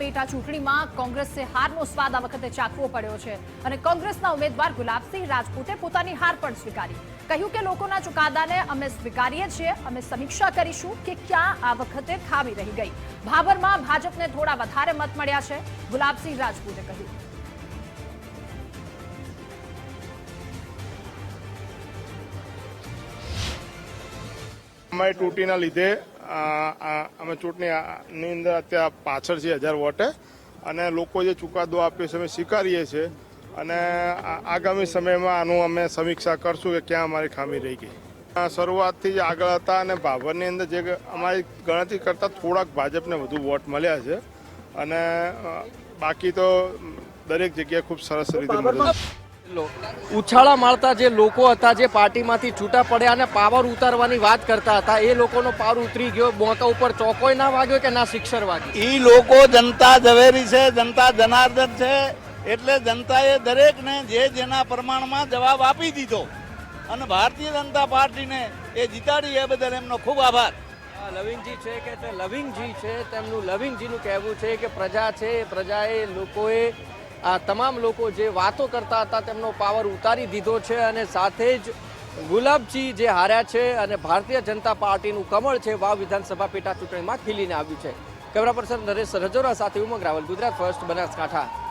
પેટા ચૂંટણીમાં કોંગ્રેસે હારનો સ્વાદ આ વખતે ચાખવો પડ્યો છે. અને કોંગ્રેસના ઉમેદવાર ગુલાબસિંહ રાજપૂતે પોતાની હાર પણ સ્વીકારી. કહ્યું કે લોકોના ચુકાદાને અમે સ્વીકારીએ છીએ. અમે સમીક્ષા કરીશું કે ક્યાં આ વખતે ખામી રહી ગઈ. ભાભરમાં ભાજપને થોડા વધારે મત મળ્યા છે, ગુલાબસિંહ રાજપૂતે કહ્યું. અમારી તૂટીના લીધે અમે ચૂંટણીની અંદર અત્યારે પાછળ છે હજાર વોટે. અને લોકો જે ચુકાદો આપ્યો છે અમે સ્વીકારીએ છીએ. અને આગામી સમયમાં આનું અમે સમીક્ષા કરશું કે ક્યાં અમારી ખામી રહી ગઈ. આ શરૂઆતથી જ આગળ હતા અને ભાભરની અંદર જે અમારી ગણતરી કરતાં થોડાક ભાજપને વધુ વોટ મળ્યા છે. અને બાકી તો દરેક જગ્યાએ ખૂબ સરસ રીતે મળ્યું ઉછાળા મારતા જે લોકો હતા જે પાર્ટીમાંથી છૂટા પડ્યા અને પાવર ઉતારવાની વાત કરતા હતા એ લોકોનો પાવર ઉતરી ગયો બોંકા ઉપર ચોકોય ના વાગ્યો કે ના શિક્ષર વાગ્યો? એ લોકો જનતા ઝવેરી છે જનતા જનાર્દન છે એટલે જનતાએ દરેકને જે જેના પ્રમાણમાં જવાબ આપી દીધો અને ભારતીય જનતા પાર્ટીને એ જીતાડી એ બદલ એમનો ખૂબ આભાર. આ લવિંગજી છે કે તે લવિંગજી છે તેમનું લવિંગજીનું કહેવું છે કે પ્રજા છે પ્રજાએ લોકોએ આ તમામ લોકો જે વાતો કરતા હતા તેમનો પાવર ઉતારી દીધો છે અને સાથે જ ગુલાબજી જે હાર્યા છે અને ભારતીય જનતા પાર્ટીનું કમળ છે વાવ વિધાનસભા પેટા ચૂંટણીમાં ખીલીને આવ્યું છે. કેમેરા પર્સન નરેશ રજોરા સાથે ઉમંગ રાવલ, ગુજરાત ફર્સ્ટ, બનાસકાંઠા.